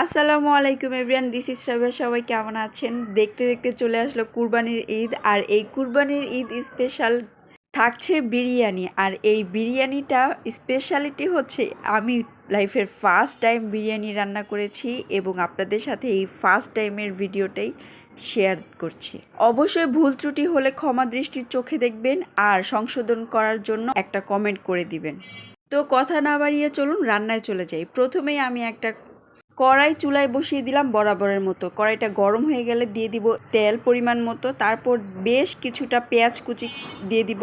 আসসালামু আলাইকুম everyone this is Rabiya সবাই কেমন আছেন? দেখতে দেখতে চলে আসলো কুরবানির ঈদ, আর এই কুরবানির ঈদ স্পেশাল থাকছে বিরিয়ানি, আর এই বিরিয়ানিটা স্পেশালিটি হচ্ছে আমি লাইফের ফার্স্ট টাইম বিরিয়ানি রান্না করেছি এবং আপনাদের সাথে এই ফার্স্ট টাইমের ভিডিওটাই শেয়ার করছি। অবশ্যই ভুল ত্রুটি হলে ক্ষমা দৃষ্টির চোখে দেখবেন, আর সংশোধন করার জন্য একটা কমেন্ট করে দিবেন। তো কথা না বাড়িয়ে চলুন, রান্নায় চলে যাই। প্রথমেই আমি একটা কড়াই চুলায় বসিয়ে দিলাম বরাবরের মতো। কড়াইটা গরম হয়ে গেলে দিয়ে দিব তেল পরিমাণ মতো। তারপর বেশ কিছুটা পেঁয়াজ কুচি দিয়ে দিব।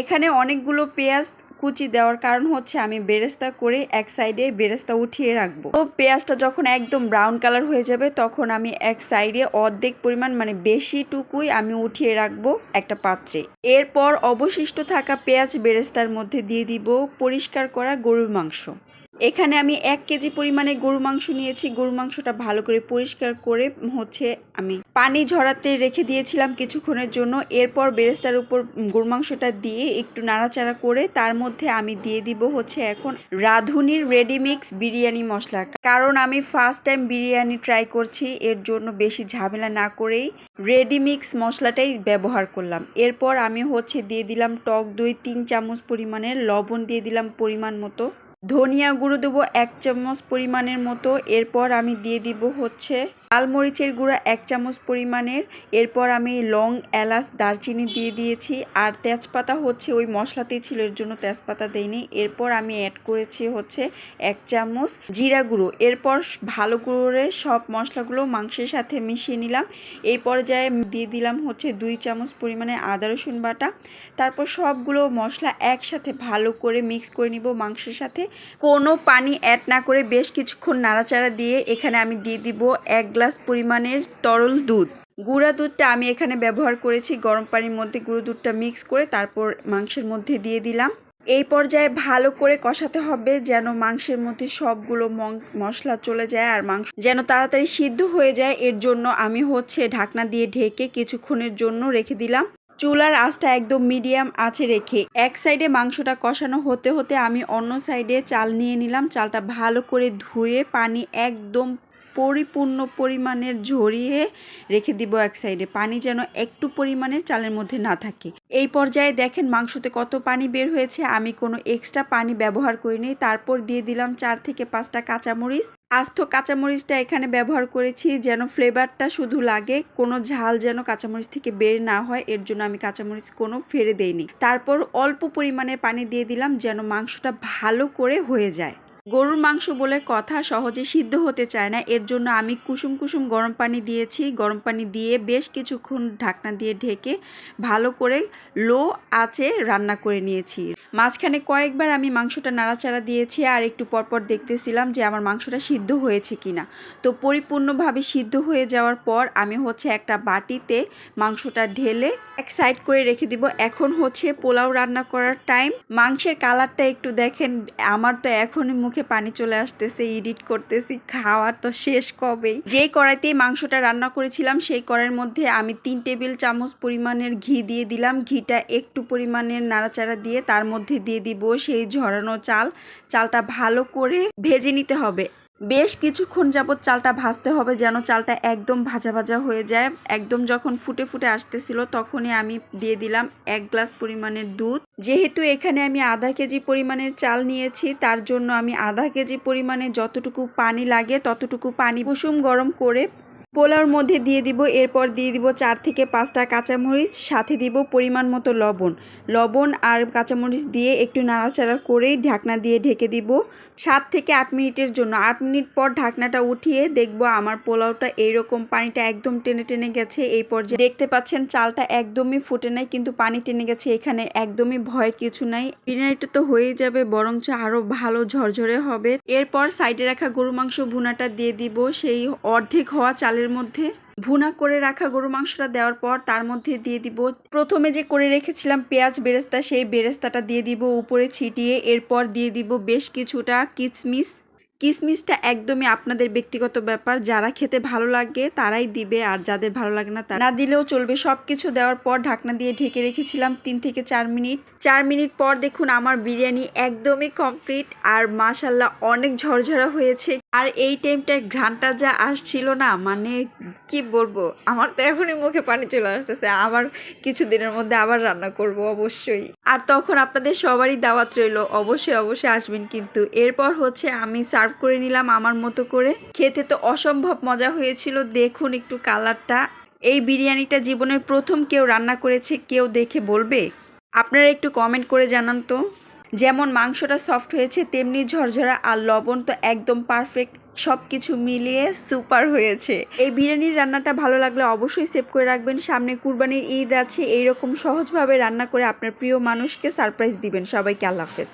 এখানে অনেকগুলো পেঁয়াজ কুচি দেওয়ার কারণ হচ্ছে আমি বেরেস্তা করে এক সাইডে বেরেস্তা উঠিয়ে রাখব। তো পেঁয়াজটা যখন একদম ব্রাউন কালার হয়ে যাবে, তখন আমি এক সাইডে অর্ধেক পরিমাণ মানে বেশিটুকুই আমি উঠিয়ে রাখব একটা পাত্রে। এরপর অবশিষ্ট থাকা পেঁয়াজ বেরেস্তার মধ্যে দিয়ে দিব পরিষ্কার করা গরুর মাংস। এখানে আমি এক কেজি পরিমাণে গরু মাংস নিয়েছি। গরু মাংসটা ভালো করে পরিষ্কার করে হচ্ছে আমি পানি ঝরাতে রেখে দিয়েছিলাম কিছুক্ষণের জন্য। এরপর বেরেস্তার উপর গরু মাংসটা দিয়ে একটু নাড়াচাড়া করে তার মধ্যে আমি দিয়ে দিব হচ্ছে এখন রাঁধুনির রেডিমিক্স বিরিয়ানি মশলা। কারণ আমি ফার্স্ট টাইম বিরিয়ানি ট্রাই করছি, এর জন্য বেশি ঝামেলা না করেই রেডিমিক্স মশলাটাই ব্যবহার করলাম। এরপর আমি হচ্ছে দিয়ে দিলাম টক দই তিন চামচ পরিমাণের লবণ দিয়ে দিলাম পরিমাণ মতো। ধনিয়া গুঁড়ো দেবো এক চামচ পরিমাণের মতো। এরপর আমি দিয়ে দিব হচ্ছে লাল মরিচের গুঁড়া এক চামচ পরিমাণের। এরপর আমি লং এলাচ, দারচিনি দিয়ে দিয়েছি। আর তেজপাতা হচ্ছে ওই মশলাতেই ছিল, এর জন্য তেজপাতা দেইনি। এরপর আমি অ্যাড করেছি হচ্ছে এক চামচ জিরা গুঁড়ো। এরপর ভালো করে সব মশলাগুলো মাংসের সাথে মিশিয়ে নিলাম। এই পর্যায়ে দিয়ে দিলাম হচ্ছে দুই চামচ পরিমাণে আদা, রসুন বাটা। তারপর সবগুলো মশলা একসাথে ভালো করে মিক্স করে নিব মাংসের সাথে। কোনো পানি অ্যাড না করে বেশ কিছুক্ষণ নাড়াচাড়া দিয়ে এখানে আমি দিয়ে দিব এক গ্লাস পরিমাণের তরল দুধ। গুঁড়া দুধটা আমি এখানে ব্যবহার করেছি, গরম পানির মধ্যে গুঁড়ো দুধটা মিক্স করে তারপর মাংসের মধ্যে দিয়ে দিলাম। এই পর্যায়ে ভালো করে কষাতে হবে যেন মাংসের মধ্যে সবগুলো মশলা চলে যায় আর মাংস যেন তাড়াতাড়ি সিদ্ধ হয়ে যায়। এর জন্য আমি হচ্ছে ঢাকনা দিয়ে ঢেকে কিছুক্ষণের জন্য রেখে দিলাম। চুলার আঁচটা একদম মিডিয়াম আছে রেখে এক সাইডে মাংসটা কষানো হতে হতে আমি অন্য সাইডে চাল নিয়ে নিলাম। চালটা ভালো করে ধুয়ে পানি একদম পরিপূর্ণ পরিমাণের ঝরিয়ে রেখে দিব এক সাইডে। পানি যেন একটু পরিমাণের চালের মধ্যে না থাকে। এই পর্যায়ে দেখেন মাংসতে কত পানি বের হয়েছে। আমি কোনো এক্সট্রা পানি ব্যবহার করিনি। তারপর দিয়ে দিলাম চার থেকে পাঁচটা কাঁচামরিচ। আস্ত কাঁচামরিচটা এখানে ব্যবহার করেছি যেন ফ্লেভারটা শুধু লাগে, কোনো ঝাল যেন কাঁচামরিচ থেকে বের না হয়। এর জন্য আমি কাঁচামরিচ কোনো ফেরে দেইনি। তারপর অল্প পরিমাণে পানি দিয়ে দিলাম যেন মাংসটা ভালো করে হয়ে যায়। গরুর মাংস বলে কথা সহজে সিদ্ধ হতে চায় না। এর জন্য আমি কুসুম কুসুম গরম পানি দিয়েছি। গরম পানি দিয়ে বেশ কিছুক্ষণ ঢাকনা দিয়ে ঢেকে ভালো করে লো আঁচে রান্না করে নিয়েছি। মাঝখানে কয়েকবার আমি মাংসটা নাড়াচাড়া দিয়েছি আর একটু পরপর দেখতেছিলাম যে আমার মাংসটা সিদ্ধ হয়েছে কিনা। তো পরিপূর্ণভাবে সিদ্ধ হয়ে যাওয়ার পর আমি হচ্ছে একটা বাটিতে মাংসটা ঢেলে এক সাইড করে রেখে দিব। এখন হচ্ছে পোলাও রান্না করার টাইম। মাংসের কালারটা একটু দেখেন। আমার তো এখনই মুখে পানি চলে আসতেছে এডিট করতেছি, খাওয়ার তো শেষ কবেই। যে কড়াইতেই মাংসটা রান্না করেছিলাম, সেই কড়াইয়ের মধ্যে আমি তিন টেবিল চামচ পরিমাণের ঘি দিয়ে দিলাম। ঘিটা একটু পরিমাণের নাড়াচাড়া দিয়ে তার মধ্যে দিয়ে দিব সেই ঝরানো চাল। চালটা ভালো করে ভেজে নিতে হবে। বেশ কিছুক্ষণ যাবৎ চালটা ভাজতে হবে যেন চালটা একদম ভাজা ভাজা হয়ে যায়। একদম যখন ফুটে ফুটে আসতেছিল তখনই আমি দিয়ে দিলাম এক গ্লাস পরিমাণের দুধ। যেহেতু এখানে আমি আধা কেজি পরিমাণের চাল নিয়েছি, তার জন্য আমি আধা কেজি পরিমাণে যতটুকু পানি লাগে ততটুকু পানি কুসুম গরম করে পোলাওর মধ্যে দিয়ে দিব, এরপর দিয়ে দিব চার থেকে পাঁচটা কাঁচামরিচ, সাথে দিব পরিমাণ মতো লবণ। লবণ আর কাঁচামরিচ দিয়ে একটু নাড়াচাড়া করেই ঢাকনা দিয়ে ঢেকে দিব সাত থেকে আট মিনিটের জন্য। আট মিনিট পর ঢাকনাটা উঠিয়ে দেখব আমার পোলাওটা এইরকম পানিটা একদম টেনে টেনে গেছে, এই পর্যায়ে দেখতে পাচ্ছেন চালটা একদমই ফুটে নাই, কিন্তু পানি টেনে গেছে, এখানে একদমই ভয়ের কিছু নাই। বিরিয়ানিটা তো হয়ে যাবে, বরঞ্চ আরও ভালো ঝরঝরে হবে। এরপর সাইডে রাখা গরু মাংস ভুনাটা দিয়ে দিব, সেই অর্ধেক হওয়া চালের মধ্যে ভুনা করে রাখা গরু মাংসটা দেওয়ার পর তার মধ্যে দিয়ে দিব। প্রথমে যে করে রেখেছিলাম পেঁয়াজ বেরেস্তা, সেই বেরেস্তাটা দিয়ে দিব উপরে ছিটিয়ে। এরপর দিয়ে দিব বেশ কিছুটা কিচমিচ কিসমিসটা একদমই আপনাদের ব্যক্তিগত ব্যাপার। যারা খেতে ভালো লাগে তারাই দিবে, আর যাদের ভালো লাগে না তারা না দিলেও চলবে। সব কিছু দেওয়ার পর ঢাকনা দিয়ে ঢেকে রেখেছিলাম তিন থেকে চার মিনিট। চার মিনিট পর দেখুন আমার বিরিয়ানি একদমই কমপ্লিট আর মাশাল্লাহ অনেক ঝরঝরা হয়েছে। আর এই টাইমটায় ঘ্রানটা যা আসছিল না মানে কি বলব? আমার তো এখনই মুখে পানি চলে আসতেছে। আবার কিছু দিনের মধ্যে আবার রান্না করব অবশ্যই। আর তখন আপনাদের সবারই দাওয়াত রইল। অবশ্যই অবশ্যই আসবেন কিন্তু। এরপর হচ্ছে আমি সার্ভ করে নিলাম আমার মতো করে। খেতে তো অসম্ভব মজা হয়েছিল। দেখুন একটু কালারটা এই বিরিয়ানিটা জীবনের প্রথম কেউ রান্না করেছে, কেউ দেখে বলবে? আপনারা একটু কমেন্ট করে জানান তো। যেমন মাংসটা সফট হয়েছে, তেমনি ঝরঝরা আর লবণ তো একদম পারফেক্ট সব কিছু মিলিয়ে সুপার হয়েছে। এই বিরিয়ানির রান্নাটা ভালো লাগলে অবশ্যই সেভ করে রাখবেন। সামনে কুরবানির ঈদ আছে, এইরকম সহজভাবে রান্না করে আপনার প্রিয় মানুষকে সারপ্রাইজ দিবেন। সবাইকে আল্লাহ হাফেজ।